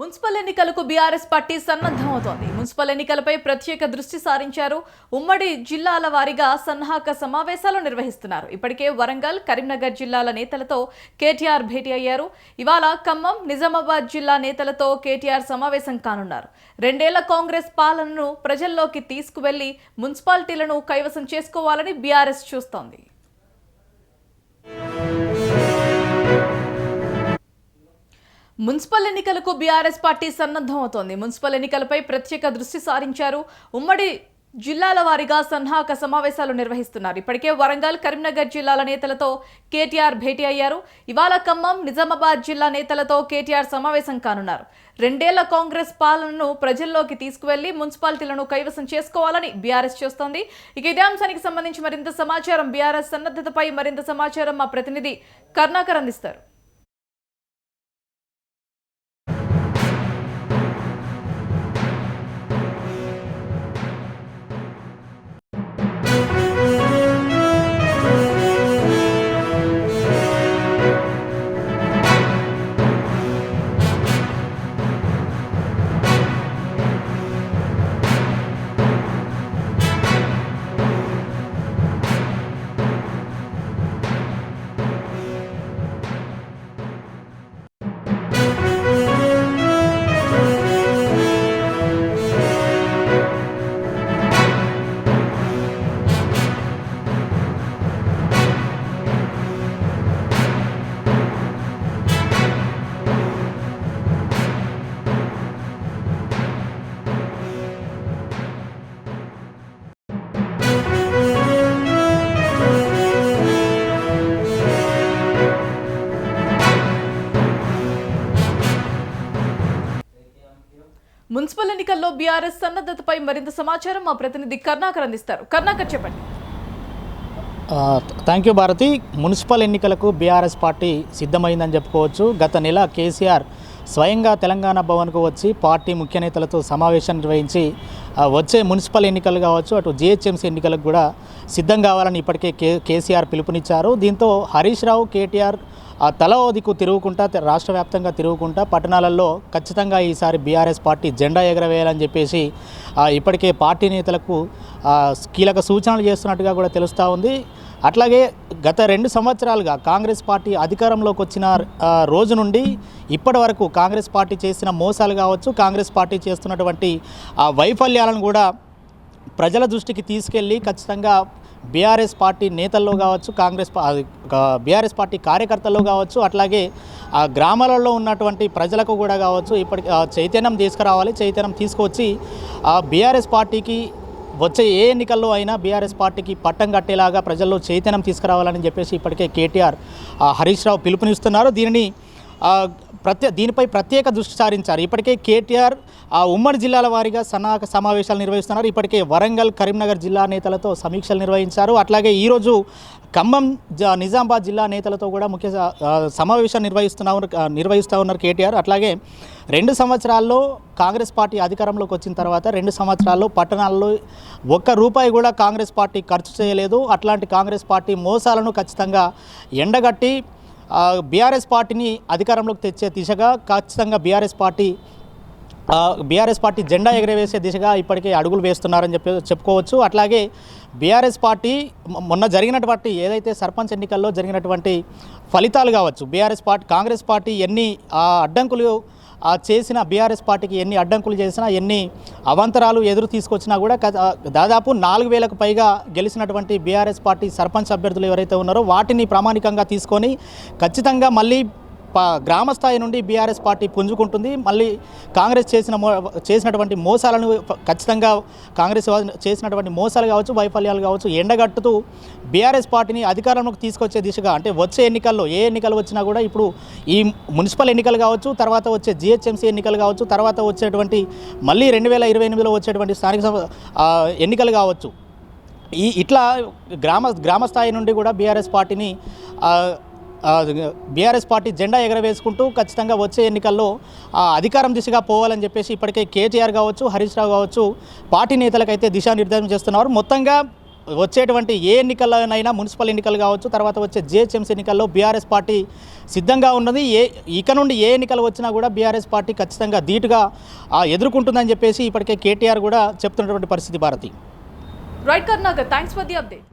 Municipal ఎన్నికలకు BRS party సన్నద్ధమవుతోంది municipal ఎన్నికలపై ప్రత్యేక దృష్టి సారించారు. ఉమ్మడి జిల్లాల వారీగా సన్నాహక సమావేశాలు నిర్వహిస్తున్నారు. ఇప్పటికే వరంగల్ కరీంనగర్ జిల్లాల నేతలతో కేటీఆర్ భేటీ అయ్యారు. ఇవాళ ఖమ్మం నిజామాబాద్ జిల్లా నేతలతో కేటీఆర్ సమావేశం కానున్నారు. రెండేళ్ళ కాంగ్రెస్ పాలనను ప్రజల్లోకి తీసుకువెళ్ళి మున్సిపాలిటీలను కైవసం చేసుకోవాలని బీఆర్ఎస్ చూస్తోంది. మున్సిపల్ ఎన్నికలకు బీఆర్ఎస్ పార్టీ సన్నద్ధమవుతోంది మున్సిపల్ ఎన్నికలపై ప్రత్యేక దృష్టి సారించారు. ఉమ్మడి జిల్లాల వారీగా సన్నాహక సమావేశాలు నిర్వహిస్తున్నారు. ఇప్పటికే వరంగల్ కరీంనగర్ జిల్లాల నేతలతో కేటీఆర్ భేటీ అయ్యారు. ఇవాళ ఖమ్మం నిజామాబాద్ జిల్లా నేతలతో కేటీఆర్ సమావేశం కానున్నారు. రెండేళ్ళ కాంగ్రెస్ పాలనను ప్రజల్లోకి తీసుకువెళ్ళి మున్సిపాలిటీలను కైవసం చేసుకోవాలని బీఆర్ఎస్ చేస్తోంది. ఇక ఇదే అంశానికి సంబంధించి మరింత సమాచారం బీఆర్ఎస్ సన్నద్ధతపై మరింత సమాచారం మా ప్రతినిధి కర్ణాకర్ అందిస్తారు. మున్సిపల్ ఎన్నికల్లో బీఆర్ఎస్ సన్నద్ధతపై మరింత సమాచారం మా ప్రతినిధి కర్ణాకర్ అందిస్తారు. కర్ణాకర్ చెప్పండి. Thank you Bharathi. మున్సిపల్ ఎన్నికలకు బీఆర్ఎస్ పార్టీ సిద్ధమైందని చెప్పుకోవచ్చు. గత నెల కేసీఆర్ స్వయంగా తెలంగాణ భవన్కు వచ్చి పార్టీ ముఖ్య నేతలతో సమావేశం నిర్వహించి వచ్చే మున్సిపల్ ఎన్నికలు కావచ్చు అటు జిహెచ్ఎంసీ ఎన్నికలకు కూడా సిద్ధం కావాలని ఇప్పటికే కే కేసీఆర్ పిలుపునిచ్చారు. దీంతో హరీష్ రావు కేటీఆర్ తల దిక్కు తిరుగుకుంటా రాష్ట్ర వ్యాప్తంగా తిరుగుకుంటా పట్టణాలలో ఖచ్చితంగా ఈసారి బీఆర్ఎస్ పార్టీ జెండా ఎగరవేయాలని చెప్పేసి ఇప్పటికే పార్టీ నేతలకు కీలక సూచనలు చేస్తున్నట్టుగా కూడా తెలుస్తూ ఉంది. అట్లాగే గత రెండు సంవత్సరాలుగా కాంగ్రెస్ పార్టీ అధికారంలోకి వచ్చిన రోజు నుండి ఇప్పటి వరకు కాంగ్రెస్ పార్టీ చేసిన మోసాలు కావచ్చు కాంగ్రెస్ పార్టీ చేస్తున్నటువంటి ఆ వైఫల్యాలను కూడా ప్రజల దృష్టికి తీసుకెళ్ళి ఖచ్చితంగా బీఆర్ఎస్ పార్టీ నేతల్లో కావచ్చు కాంగ్రెస్ బీఆర్ఎస్ పార్టీ కార్యకర్తల్లో కావచ్చు అట్లాగే ఆ గ్రామాలలో ఉన్నటువంటి ప్రజలకు కూడా కావచ్చు ఇప్పటికి చైతన్యం తీసుకురావాలి చైతన్యం తీసుకొచ్చి ఆ బీఆర్ఎస్ పార్టీకి వచ్చే ఏ ఎన్నికల్లో అయినా బీఆర్ఎస్ పార్టీకి పట్టం కట్టేలాగా ప్రజల్లో చైతన్యం తీసుకురావాలని చెప్పేసి ఇప్పటికే కేటీఆర్ హరీష్ రావు పిలుపునిస్తున్నారు. దీనిని ప్రత్యే దీనిపై ప్రత్యేక దృష్టి సారించారు. ఇప్పటికే కేటీఆర్ ఆ ఉమ్మడి జిల్లాల వారీగా సన్నాహక సమావేశాలు నిర్వహిస్తున్నారు. ఇప్పటికే వరంగల్ కరీంనగర్ జిల్లా నేతలతో సమీక్షలు నిర్వహించారు. అట్లాగే ఈరోజు ఖమ్మం నిజామాబాద్ జిల్లా నేతలతో కూడా ముఖ్య సమావేశాలు నిర్వహిస్తున్నా ఉన్నారు- నిర్వహిస్తూ ఉన్నారు కేటీఆర్. అట్లాగే రెండు సంవత్సరాల్లో కాంగ్రెస్ పార్టీ అధికారంలోకి వచ్చిన తర్వాత రెండు సంవత్సరాల్లో పట్టణాల్లో ఒక్క రూపాయి కూడా కాంగ్రెస్ పార్టీ ఖర్చు చేయలేదు. అట్లాంటి కాంగ్రెస్ పార్టీ మోసాలను ఖచ్చితంగా ఎండగట్టి బీఆర్ఎస్ పార్టీని అధికారంలోకి తెచ్చే దిశగా ఖచ్చితంగా బీఆర్ఎస్ పార్టీ బీఆర్ఎస్ పార్టీ జెండా ఎగరవేసే దిశగా ఇప్పటికే అడుగులు వేస్తున్నారని చెప్పి చెప్పుకోవచ్చు. అట్లాగే బీఆర్ఎస్ పార్టీ మొన్న జరిగినటువంటి ఏదైతే సర్పంచ్ ఎన్నికల్లో జరిగినటువంటి ఫలితాలు కావచ్చు బీఆర్ఎస్ పార్టీ కాంగ్రెస్ పార్టీ ఎన్ని అడ్డంకులు ఆ, చేసిన బీఆర్ఎస్ పార్టీకి ఎన్ని అడ్డంకులు చేసినా ఎన్ని అవంతరాలు ఎదురు తీసుకొచ్చినా కూడా దాదాపు నాలుగు వేలకు పైగా గెలిచినటువంటి బీఆర్ఎస్ పార్టీ సర్పంచ్ అభ్యర్థులు ఎవరైతే ఉన్నారో వాటిని ప్రామాణికంగా తీసుకొని ఖచ్చితంగా మళ్ళీ గ్రామ స్థాయి నుండి బీఆర్ఎస్ పార్టీ పుంజుకుంటుంది. మళ్ళీ కాంగ్రెస్ చేసిన మో చేసినటువంటి మోసాలను ఖచ్చితంగా కాంగ్రెస్ వా- చేసినటువంటి మోసాలు కావచ్చు వైఫల్యాలు కావచ్చు ఎండగట్టుతూ బీఆర్ఎస్ పార్టీని అధికారంలోకి తీసుకొచ్చే దిశగా అంటే వచ్చే ఎన్నికల్లో ఏ ఎన్నికలు వచ్చినా కూడా ఇప్పుడు ఈ మున్సిపల్ ఎన్నికలు కావచ్చు తర్వాత వచ్చే జిహెచ్ఎంసీ ఎన్నికలు కావచ్చు తర్వాత వచ్చేటువంటి మళ్ళీ రెండు వేల ఇరవై ఎనిమిదిలో వచ్చేటువంటి స్థానిక ఎన్నికలు కావచ్చు. ఈ ఇట్లా గ్రామ గ్రామ స్థాయి నుండి కూడా బీఆర్ఎస్ పార్టీని బీఆర్ఎస్ పార్టీ జెండా ఎగరవేసుకుంటూ ఖచ్చితంగా వచ్చే ఎన్నికల్లో ఆ, అధికారం దిశగా పోవాలని చెప్పేసి ఇప్పటికే కేటీఆర్ కావచ్చు హరీష్ రావు కావచ్చు పార్టీ నేతలకైతే దిశానిర్దేశం చేస్తున్నారు. మొత్తంగా వచ్చేటువంటి ఏ ఎన్నికల్లోనైనా మున్సిపల్ ఎన్నికలు కావచ్చు తర్వాత వచ్చే జిహెచ్ఎంసీ ఎన్నికల్లో బీఆర్ఎస్ పార్టీ సిద్ధంగా ఉన్నది. ఏ ఇక నుండి ఏ ఎన్నికలు వచ్చినా కూడా బీఆర్ఎస్ పార్టీ ఖచ్చితంగా ధీటుగా ఎదుర్కొంటుందని చెప్పేసి ఇప్పటికే కేటీఆర్ కూడా చెప్తున్నటువంటి పరిస్థితి Bharathi. Right thanks for the update